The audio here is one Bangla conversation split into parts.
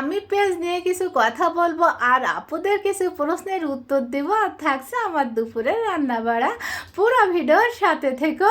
আমি পেজ নিয়ে কিছু কথা বলব আর আপুদের কিছু প্রশ্নের উত্তর দেব আর থাকছে আমার দুপুরের রান্না বাড়া পুরো ভিডিওর সাথে থেকো।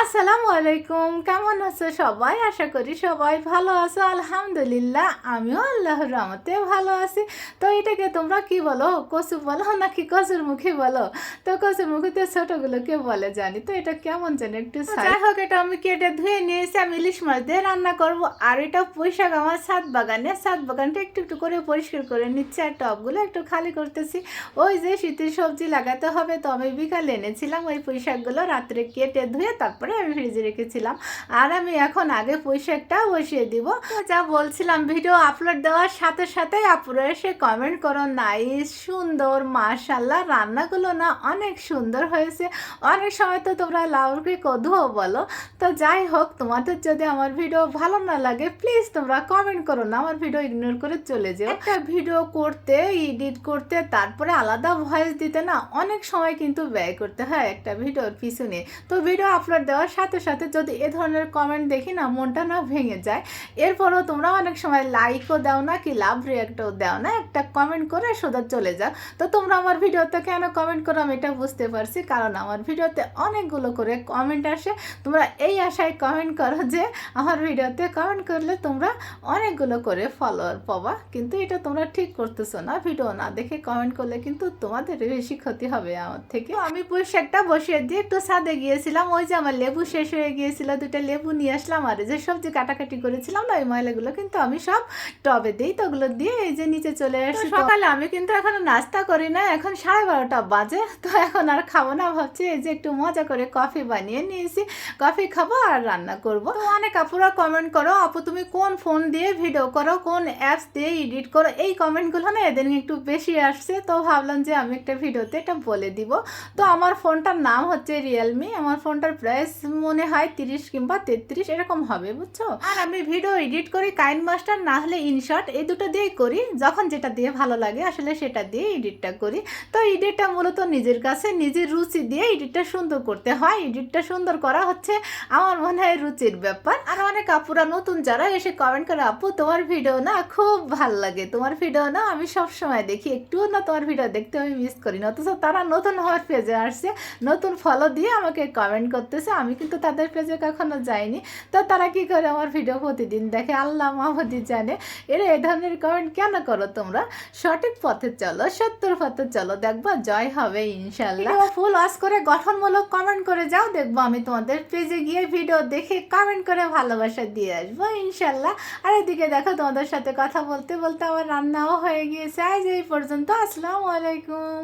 আসসালামু আলাইকুম কেমন আছো সবাই? আশা করি সবাই ভালো আছো। আলহামদুলিল্লাহ আমিও আল্লাহর রহমতে ভালো আছি। তো এটাকে তোমরা কি বলো কচু বলো নাকি কচুর মুখে বলো? তো কচুর মুখে তো ছোটগুলোকে বলে জানি। তো এটা কেমন জানি একটু যাই হোক এটা আমি কেটে ধুয়ে নিয়েছি। আমি ইলিশ মাছ দিয়ে রান্না করব। আর এটা পুঁইশাক আমার ছাদ বাগানে। ছাদ বাগানটা একটু একটু করে পরিষ্কার করে নিচ্ছে আর টবগুলো একটু খালি করতেছি। ওই যে শীতের সবজি লাগাতে হবে, তো আমি বিকালে এনেছিলাম ওই পুঁইশাকগুলো, রাত্রে কেটে ধুয়ে তারপরে আমি ফ্রিজে রেখেছিলাম। আর আমি এখন আগে পুঁইশাকটা বসিয়ে দিব। যা বলছিলাম, ভিডিও আপলোড দেওয়ার সাথে সাথে আপুরা এসে কমেন্ট করো নাইস সুন্দর মাশাল্লাহ রান্নাগুলো না অনেক সুন্দর হয়েছে। অনেক সময় তো তোমরা লাউকে কধুও বলো। তো যাই হোক, তোমাদের যদি আমার ভিডিও ভালো না লাগে প্লিজ তোমরা কমেন্ট করো না আমার ভিডিও ইগনোর করে চলে যাও। একটা ভিডিও করতে এডিট করতে, তারপরে আলাদা ভয়েস দিতে না অনেক সময় কিন্তু ব্যয় করতে হয় একটা ভিডিওর পিছনে। তো ভিডিও আপলোড দেওয়ার সাথে সাথে যদি এ ধরনের কমেন্ট দেখি না, মনটা না ভেঙে যায়। এরপরও তোমরা অনেক সময় লাইকও দাও না কি লাভ রিয়াক্টও দাও না, একটা কমেন্ট করে সোজা চলে যাও। তো তোমরা আমার ভিডিওতে কেন কমেন্ট করো আমি এটা বুঝতে পারছি, কারণ আমার ভিডিওতে অনেকগুলো করে কমেন্ট আসে। তোমরা এই আশায় কমেন্ট করো যে, আমার ভিডিওতে কমেন্ট করলে তোমরা অনেকগুলো করে ফলোয়ার পাবা কিন্তু এটা তোমরা ঠিক করতেছো না ভিডিও না দেখে কমেন্ট করলে কিন্তু তোমাদের বেশি ক্ষতি হবে আমার থেকে। আমি পুঁইশাকটা বসিয়ে দিয়ে একটু ছাদে গিয়েছিলাম। ওই যে আমার লেবু শেষ হয়ে গিয়েছিল দুটো লেবু নিয়ে আসলাম। আর যে সবজি কাটাকাটি করেছিলাম না ওই ময়লাগুলো কিন্তু আমি সব টবে দিই তো ওগুলো দিয়ে এই যে নিচে চলে আসছি সকালে আমি কিন্তু এখনও নাস্তা করি না এখন সাড়ে বারোটা বাজে। তো এখন আর খাব না ভাবছি এই যে একটু মজা করে কফি বানিয়ে নিয়েছি। কফি খাব আর রান্না করব। তো অনেক আপুরা কমেন্ট করো আপু তুমি কোন ফোন দিয়ে ভিডিও করো কোন অ্যাপস দিয়ে এডিট করো এই কমেন্টগুলো না এদের একটু বেশি আসছে, তো ভাবলাম যে আমি একটা ভিডিওতে এটা বলে দিব। তো আমার ফোনটার নাম হচ্ছে রিয়েলমি আমার ফোনটার প্রাইস মনে হয় তিরিশ কিংবা তেত্রিশ, এরকম হবে, বুঝছ? আর আমি ভিডিও এডিট করি কাইন মাস্টার না হলে ইনশর্ট এই দুটো দিয়েই করি। যখন যেটা দিয়ে ভালো লাগে, আসলে সেটা দিয়ে এডিটটা করি। তো এডিটটা মূলত নিজের কাছে নিজের রুচি দিয়ে এডিটটা সুন্দর করতে হয়। এডিটটা সুন্দর করা হচ্ছে আমার মনে হয় রুচির ব্যাপার। আর অনেক আপুরা, নতুন যারা এসে কমেন্ট করে, আপু, তোমার ভিডিও না খুব ভালো লাগে। তোমার ভিডিও না আমি সব সময় দেখি। একটুও না তোমার ভিডিও দেখতে আমি মিস করি না। অথচ তারা নতুন হওয়ার পেজে আসছে, নতুন ফলো দিয়ে আমাকে কমেন্ট করতেছে। আমি কিন্তু তাদের পেজে কখনো যাইনি। তো তারা কি করে আমার ভিডিও প্রতিদিন দেখে? আল্লাহ মাহমুদি জানে। এরা এ ধরনের কমেন্ট কেন করো তোমরা? সঠিক পথে চলো, সত্যর পথে চলো। দেখবা জয় হবে ইনশাল্লাহ ফুল ওয়াশ করে গঠনমূলক কমেন্ট করে যাও। দেখব আমি তোমাদের পেজে গিয়ে ভিডিও দেখে কমেন্ট করে ভালোবাসা দিয়ে আসব ইনশাল্লাহ আর এদিকে দেখো তোমাদের সাথে কথা বলতে বলতে আমার রান্নাও হয়ে গিয়েছে। আজ এই পর্যন্ত আসসালামু আলাইকুম।